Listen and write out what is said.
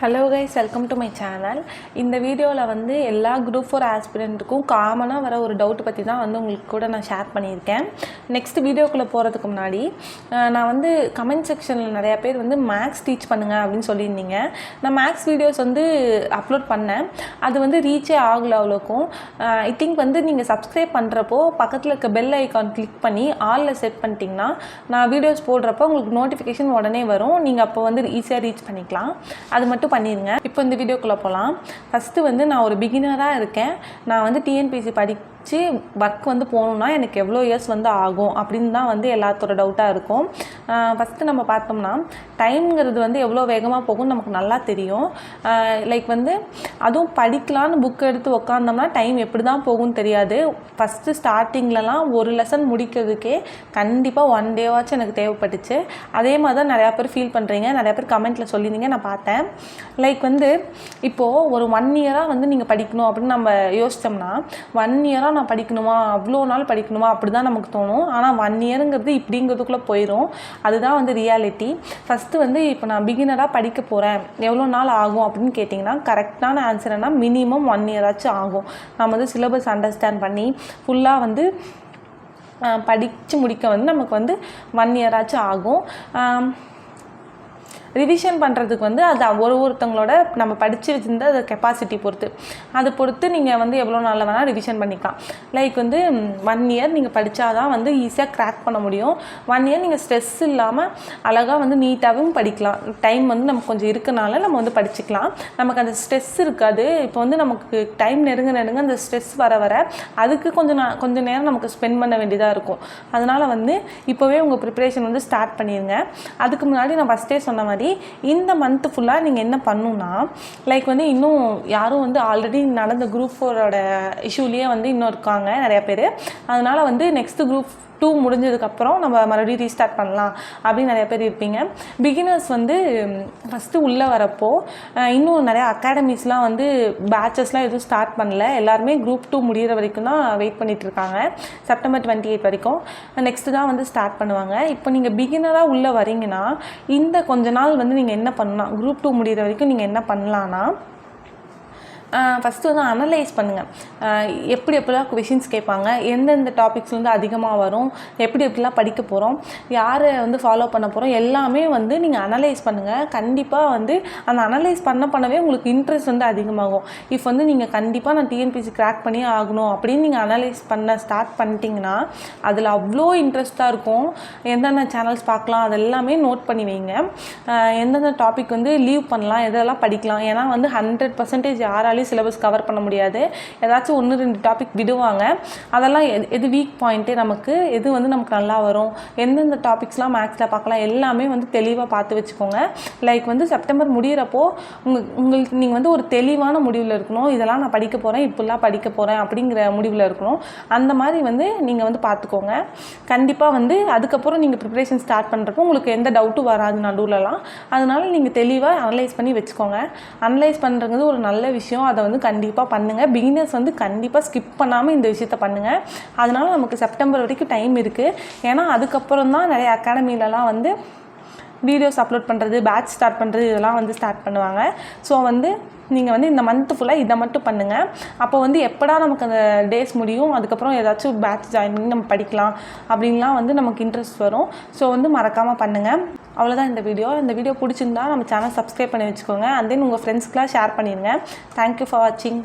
Hello guys welcome to my channel இந்த வீடியோவில் வந்து எல்லா குரூப் ஃபோர் ஆஸ்பிரண்ட்டுக்கும் காமனாக வர ஒரு டவுட் பற்றி தான் வந்து உங்களுக்கு கூட நான் ஷேர் பண்ணியிருக்கேன். நெக்ஸ்ட் வீடியோக்குள்ளே போகிறதுக்கு முன்னாடி நான் வந்து கமெண்ட் செக்ஷனில் நிறையா பேர் வந்து மேக்ஸ் டீச் பண்ணுங்கள் அப்படின்னு சொல்லியிருந்தீங்க. நான் மேக்ஸ் வீடியோஸ் வந்து அப்லோட் பண்ணேன். அது வந்து ரீச்சே ஆகல அவ்வளோக்கும் ஐ திங்க் வந்து நீங்கள் சப்ஸ்கிரைப் பண்ணுறப்போ பக்கத்தில் இருக்க பெல் ஐக்கான் கிளிக் பண்ணி ஆலில் செட் பண்ணிட்டீங்கன்னா நான் வீடியோஸ் போடுறப்போ உங்களுக்கு நோட்டிஃபிகேஷன் உடனே வரும். நீங்கள் அப்போ வந்து ஈஸியாக ரீச் பண்ணிக்கலாம். அது மட்டும் பண்ணிடுங்க இப்போ இந்த வீடியோக்குள்ளே போகலாம் ஃபஸ்ட்டு வந்து நான் ஒரு பிகினராக இருக்கேன். நான் வந்து டிஎன்பிசி வச்சு ஒர்க் வந்து போகணுன்னா எனக்கு எவ்வளோ இயர்ஸ் வந்து ஆகும் அப்படின்னு தான் வந்து எல்லாத்தோட டவுட்டாக இருக்கும். ஃபஸ்ட்டு நம்ம பார்த்தோம்னா டைம்ங்கிறது வந்து எவ்வளோ வேகமாக போகும்னு நமக்கு நல்லா தெரியும். லைக் வந்து அதுவும் படிக்கலான்னு புக் எடுத்து உக்காந்தோம்னா டைம் எப்படி தான் போகும்னு தெரியாது. ஃபஸ்ட்டு ஸ்டார்டிங்லலாம் ஒரு லெசன் முடிக்கிறதுக்கே கண்டிப்பாக ஒன் டேவாச்சும் எனக்கு தேவைப்பட்டுச்சு. அதே மாதிரி தான் நிறையா பேர் ஃபீல் பண்ணுறீங்க நிறையா பேர் கமெண்ட்டில் சொல்லியிருந்தீங்க நான் பார்த்தேன். லைக் வந்து இப்போது ஒரு ஒன் இயராக வந்து நீங்கள் படிக்கணும் அப்படின்னு நம்ம யோசித்தோம்னா ஒன் இயராக நான் படிக்கணுமா? அவ்வளோ நாள் படிக்கணுமா? அப்படி தான் நமக்கு தோணும். ஆனால் ஒன் இயருங்கிறது இப்படிங்கிறதுக்குள்ளே போயிடும் அதுதான் வந்து ரியாலிட்டி ஃபஸ்ட்டு வந்து இப்போ நான் பிகினராக படிக்க போகிறேன் எவ்வளோ நாள் ஆகும் அப்படின்னு கேட்டிங்கன்னா கரெக்டான ஆன்சர் என்ன மினிமம் ஒன் இயராச்சும் ஆகும். நம்ம வந்து சிலபஸ் அண்டர்ஸ்டாண்ட் பண்ணி ஃபுல்லாக வந்து படித்து முடிக்க வந்து நமக்கு வந்து ஒன் இயராச்சும் ஆகும். ரிவிஷன் பண்ணுறதுக்கு வந்து அது ஒரு ஒருத்தவங்களோட நம்ம படித்து வச்சுருந்த அது கெப்பாசிட்டி பொறுத்து. அதை பொறுத்து நீங்கள் வந்து எவ்வளோ நாளில் வேணால் ரிவிஷன் பண்ணிக்கலாம். லைக் வந்து ஒன் இயர் நீங்கள் படித்தா தான் வந்து ஈஸியாக க்ராக் பண்ண முடியும். ஒன் இயர் நீங்கள் ஸ்ட்ரெஸ் இல்லாமல் அழகாக வந்து நீட்டாகவும் படிக்கலாம். டைம் வந்து நமக்கு கொஞ்சம் இருக்கனால நம்ம வந்து படிச்சுக்கலாம். நமக்கு அந்த ஸ்ட்ரெஸ் இருக்காது. இப்போ வந்து நமக்கு டைம் நெருங்க நெருங்க அந்த ஸ்ட்ரெஸ் வர வர அதுக்கு கொஞ்சம் நான் கொஞ்சம் நேரம் நமக்கு ஸ்பெண்ட் பண்ண வேண்டியதாக இருக்கும். அதனால் வந்து இப்போவே உங்கள் ப்ரிப்பரேஷன் வந்து ஸ்டார்ட் பண்ணிடுங்க அதுக்கு முன்னாடி நான் ஃபஸ்ட்டே சொன்ன மாதிரி இந்த மந்த்து ஃபுல்லாக நீங்கள் என்ன பண்ணுன்னா லைக் வந்து இன்னும் யாரும் வந்து ஆல்ரெடி நடந்த குரூப் ஃபோரோட இஷ்யூலேயே வந்து இன்னும் இருக்காங்க நிறையா பேர். அதனால் வந்து நெக்ஸ்ட்டு குரூப் டூ முடிஞ்சதுக்கப்புறம் நம்ம மறுபடியும் ரீஸ்டார்ட் பண்ணலாம் அப்படின்னு நிறைய பேர் இருப்பீங்க. பிகினர்ஸ் வந்து ஃபஸ்ட்டு உள்ளே வரப்போ இன்னும் நிறையா அகாடமிஸ்லாம் வந்து பேச்சஸ்லாம் எதுவும் ஸ்டார்ட் பண்ணல. எல்லாருமே குரூப் டூ முடிகிற வரைக்கும் தான் வெயிட் பண்ணிகிட்ருக்காங்க இருக்காங்க. செப்டம்பர் டுவெண்ட்டி எயிட் வரைக்கும். நெக்ஸ்ட்டு தான் வந்து ஸ்டார்ட் பண்ணுவாங்க. இப்போ நீங்கள் பிகினராக உள்ளே வரீங்கன்னா இந்த கொஞ்ச நாள் வந்து நீங்கள் என்ன பண்ணலாம்? குரூப் டூ முடியிற வரைக்கும் நீங்கள் என்ன பண்ணலான்னா ஃபஸ்ட்டு வந்து அனலைஸ் பண்ணுங்கள் எப்படி எப்படிலாம் கொஷின்ஸ் கேட்பாங்க எந்தெந்த டாபிக்ஸ் வந்து அதிகமாக வரும் எப்படி எப்படிலாம் படிக்க போகிறோம் யாரை வந்து ஃபாலோ பண்ண போகிறோம் எல்லாமே வந்து நீங்கள் அனலைஸ் பண்ணுங்கள் கண்டிப்பாக வந்து அந்த அனலைஸ் பண்ண பண்ணவே உங்களுக்கு இன்ட்ரெஸ்ட் வந்து அதிகமாகும். இஃப் வந்து நீங்கள் கண்டிப்பாக நான் டிஎன்பிசி கிராக் பண்ணி ஆகணும் அப்படின்னு நீங்கள் அனலைஸ் பண்ண ஸ்டார்ட் பண்ணிட்டீங்கன்னா அதில் அவ்வளோ இன்ட்ரெஸ்ட்டாக இருக்கும். எந்தெந்த சேனல்ஸ் பார்க்கலாம் அதெல்லாமே நோட் பண்ணி வைங்க. எந்தெந்த டாபிக் வந்து லீவ் பண்ணலாம் எதெல்லாம் படிக்கலாம். ஏன்னா வந்து ஹண்ட்ரட் பர்சன்டேஜ் யாராலையும் சிலபஸ் கவர் பண்ண முடியாது. ஏதாச்சும் ஒன்று ரெண்டு டாபிக் விடுவாங்க. அதெல்லாம் எது எது வீக் பாயிண்ட்டு நமக்கு எது வந்து நமக்கு நல்லா வரும் எந்தெந்த டாபிக்ஸ்லாம் மேக்ஸில் பார்க்கலாம் எல்லாமே வந்து தெளிவாக பார்த்து வச்சுக்கோங்க. லைக் வந்து செப்டம்பர் முடியிறப்போ உங்கள் உங்களுக்கு நீங்கள் வந்து ஒரு தெளிவான முடிவில் இருக்கணும். இதெல்லாம் நான் படிக்க போகிறேன் இப்படிலாம் படிக்க போகிறேன் அப்படிங்கிற முடிவில் இருக்கணும். அந்த மாதிரி வந்து நீங்கள் வந்து பார்த்துக்கோங்க. கண்டிப்பாக வந்து அதுக்கப்புறம் நீங்கள் ப்ரிப்பரேஷன் ஸ்டார்ட் பண்ணுறப்போ உங்களுக்கு எந்த டவுட்டும் வராது நடுவுலலாம். அதனால நீங்கள் தெளிவாக அனலைஸ் பண்ணி வச்சுக்கோங்க. அனலைஸ் பண்ணுறது ஒரு நல்ல விஷயம். அதை வந்து கண்டிப்பாக பண்ணுங்கள் பிகினர்ஸ் வந்து கண்டிப்பாக ஸ்கிப் பண்ணாமல் இந்த விஷயத்த பண்ணுங்கள் அதனால் நமக்கு செப்டம்பர் வரைக்கும் டைம் இருக்குது ஏன்னா அதுக்கப்புறம் தான் நிறைய அகாடமிலலாம் வந்து வீடியோஸ் அப்லோட் பண்ணுறது பேட்ச் ஸ்டார்ட் பண்ணுறது இதெல்லாம் வந்து ஸ்டார்ட் பண்ணுவாங்க. ஸோ வந்து நீங்கள் வந்து இந்த மந்த்து ஃபுல்லாக இதை மட்டும் பண்ணுங்கள் அப்போ வந்து எப்படா நமக்கு அந்த டேஸ் முடியும்? அதுக்கப்புறம் ஏதாச்சும் பேட்ச் ஜாயின் பண்ணி நம்ம படிக்கலாம். அப்படின்லாம் வந்து நமக்கு இன்ட்ரெஸ்ட் வரும். ஸோ வந்து மறக்காமல் பண்ணுங்கள் அவ்வளோதான் இந்த வீடியோ இந்த வீடியோ பிடிச்சிருந்தா நம்ம சேனல் சப்ஸ்கிரைப் பண்ணி வச்சுக்கோங்க. அண்ட் தென் உங்கள் ஃப்ரெண்ட்ஸ்க்குலாம் ஷேர் பண்ணிடுங்க தேங்க்யூ ஃபார் வாட்சிங்